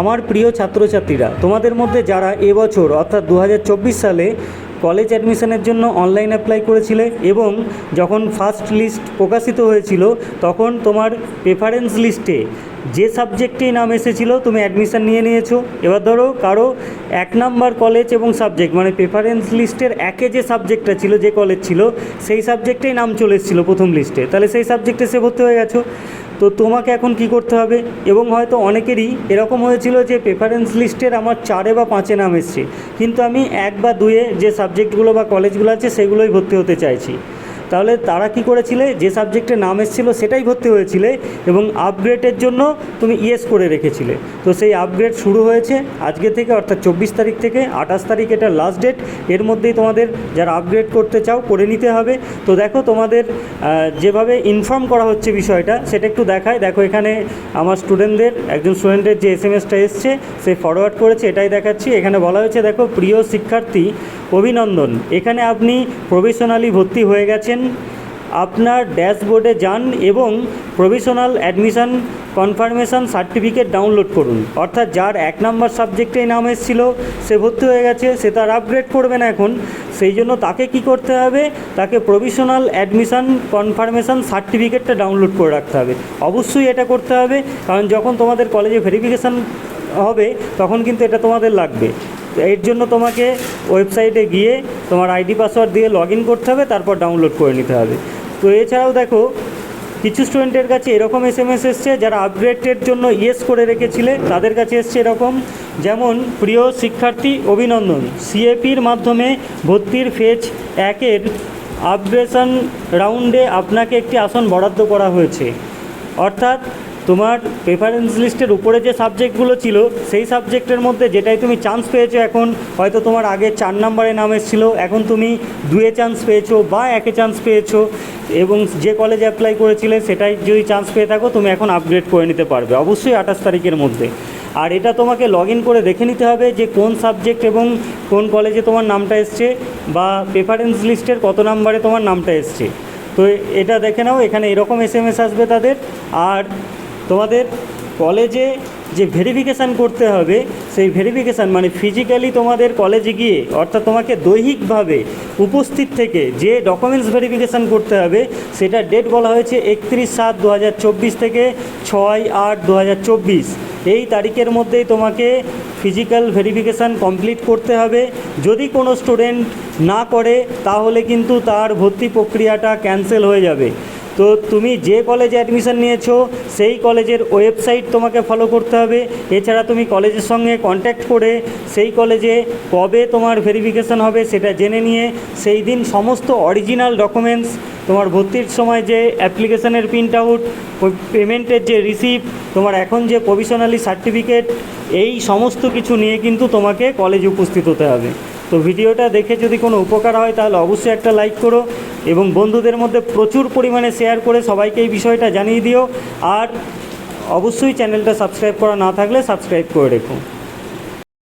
আমার প্রিয় ছাত্রছাত্রীরা, তোমাদের মধ্যে যারা এবছর, অর্থাৎ দু হাজার চব্বিশ সালে কলেজ অ্যাডমিশনের জন্য অনলাইন অ্যাপ্লাই করেছিলে এবং যখন ফার্স্ট লিস্ট প্রকাশিত হয়েছিল, তখন তোমার প্রেফারেন্স লিস্টে যে সাবজেক্টেই নাম এসেছিল, তুমি অ্যাডমিশন নিয়ে নিয়েছো। এবার ধরো কারও এক নাম্বার কলেজ এবং সাবজেক্ট মানে প্রেফারেন্স লিস্টের একে যে সাবজেক্টটা ছিল, যে কলেজ ছিল, সেই সাবজেক্টেই নাম চলে এসেছিল প্রথম লিস্টে তাহলে সেই সাবজেক্টে সে ভর্তি হয়ে গেছো। তো তোমাকে এখন কি করতে হবে? এবং হয়তো অনেকেরই এরকম হয়েছিল যে প্রেফারেন্স লিস্টের আমার চারে বা পাঁচে নাম এসছে। কিন্তু আমি এক বা দুয়ে যে সাবজেক্টগুলো বা কলেজগুলো আছে, সেগুলোই ভর্তি হতে চাইছি। তাহলে তারা কি করেছিলে? যে সাবজেক্টে নাম এসেছিল সেটাই ভর্তি হয়েছিলে এবং আপগ্রেডের জন্য তুমি ইয়েস করে রেখেছিলে। তো সেই আপগ্রেড শুরু হয়েছে আজকে থেকে, অর্থাৎ চব্বিশ তারিখ থেকে, আঠাশ তারিখ এটা লাস্ট ডেট এর মধ্যেই তোমাদের যারা আপগ্রেড করতে চাও করে নিতে হবে। তো দেখো তোমাদের যেভাবে ইনফর্ম করা হচ্ছে বিষয়টা, সেটা একটু দেখায়। দেখো এখানে আমার স্টুডেন্টদের একজন স্টুডেন্টের যে এস এম এসটা এসছে, সে ফরওয়ার্ড করেছে, এটাই দেখাচ্ছি। এখানে বলা হয়েছে, দেখো, প্রিয় শিক্ষার্থী, অভিনন্দন। এখানে আপনি প্রফেশনালি ভর্তি হয়ে গেছেন। আপনার ড্যাশবোর্ডে যান এবং provisional admission confirmation certificate download করুন। অর্থাৎ যার এক নম্বর সাবজেক্টেই নাম এসেছিল, সে ভর্তি হয়ে গেছে, সে তার আপগ্রেড করবে না এখন। সেই জন্য তাকে কি করতে হবে? তাকে প্রভিশনাল অ্যাডমিশন কনফার্মেশন সার্টিফিকেটটা ডাউনলোড করে রাখতে হবে। অবশ্যই এটা করতে হবে, কারণ যখন তোমাদের কলেজে ভেরিফিকেশান হবে, তখন কিন্তু এটা তোমাদের লাগবে। এর জন্য তোমাকে ওয়েবসাইটে গিয়ে তোমার আইডি পাসওয়ার্ড দিয়ে লগ করতে হবে, তারপর ডাউনলোড করে নিতে হবে। তো এছাড়াও দেখো, কিছু স্টুডেন্টের কাছে এরকম এস এম এস এসছে, যারা আপগ্রেডের জন্য ইয়েস করে রেখেছিলে, তাদের কাছে এসছে এরকম। যেমন, প্রিয় শিক্ষার্থী অভিনন্দন সিএপির মাধ্যমে ভর্তির ফেজ একের আপগ্রেশন রাউন্ডে আপনাকে একটি আসন বরাদ্দ করা হয়েছে। অর্থাৎ তোমার প্রেফারেন্স লিস্টের উপরে যে সাবজেক্টগুলো ছিল, সেই সাবজেক্টের মধ্যে যেটাই তুমি চান্স পেয়েছ এখন, হয়তো তোমার আগে চার নম্বরে নাম এসেছিল, এখন তুমি দুয়ে চান্স পেয়েছ বা একে চান্স পেয়েছ এবং যে কলেজে অ্যাপ্লাই করেছিলে সেটাই যদি চান্স পেয়ে থাকো, তুমি এখন আপগ্রেড করে নিতে পারবে, অবশ্যই আঠাশ তারিখের মধ্যে। আর এটা তোমাকে লগ ইন করে দেখে নিতে হবে যে কোন সাবজেক্ট এবং কোন কলেজে তোমার নামটা এসছে বা প্রেফারেন্স লিস্টের কত নাম্বারে তোমার নামটা এসছে। তো এটা দেখে নাও, এখানে এরকম এস এম এস আসবে তাদের। আর তোমাদের কলেজে যে ভেরিফিকেশান করতে হবে, সেই ভেরিফিকেশান মানে ফিজিক্যালি তোমাদের কলেজে গিয়ে, অর্থাৎ তোমাকে দৈহিকভাবে উপস্থিত থেকে যে ডকুমেন্টস ভেরিফিকেশান করতে হবে, সেটা ডেট বলা হয়েছে একত্রিশ সাত দু থেকে ছয় আট দু এই তারিখের মধ্যেই তোমাকে ফিজিক্যাল ভেরিফিকেশান কমপ্লিট করতে হবে। যদি কোনো স্টুডেন্ট না করে, তাহলে কিন্তু তার ভর্তি প্রক্রিয়াটা ক্যান্সেল হয়ে যাবে। তো তুমি যে কলেজে অ্যাডমিশন নিয়েছো, সেই কলেজের ওয়েবসাইট তোমাকে ফলো করতে হবে। এছাড়া তুমি কলেজের সঙ্গে কন্ট্যাক্ট করে সেই কলেজে কবে তোমার ভেরিফিকেশান হবে সেটা জেনে নিয়ে সেই দিন সমস্ত অরিজিনাল ডকুমেন্টস তোমার ভর্তির সময় যে অ্যাপ্লিকেশনের প্রিন্ট আউট পেমেন্টের যে রিসিপ্ট তোমার এখন যে প্রভিশনালি সার্টিফিকেট এই সমস্ত কিছু নিয়ে কিন্তু তোমাকে কলেজে উপস্থিত হতে হবে। তো ভিডিওটা দেখে যদি কোনো উপকার হয়, তাহলে অবশ্যই একটা লাইক করো এবং বন্ধুদের মধ্যে প্রচুর পরিমাণে শেয়ার করে সবাইকে এই বিষয়টা জানিয়ে দিও। আর অবশ্যই চ্যানেলটা সাবস্ক্রাইব করা না থাকলে সাবস্ক্রাইব করে রেখো।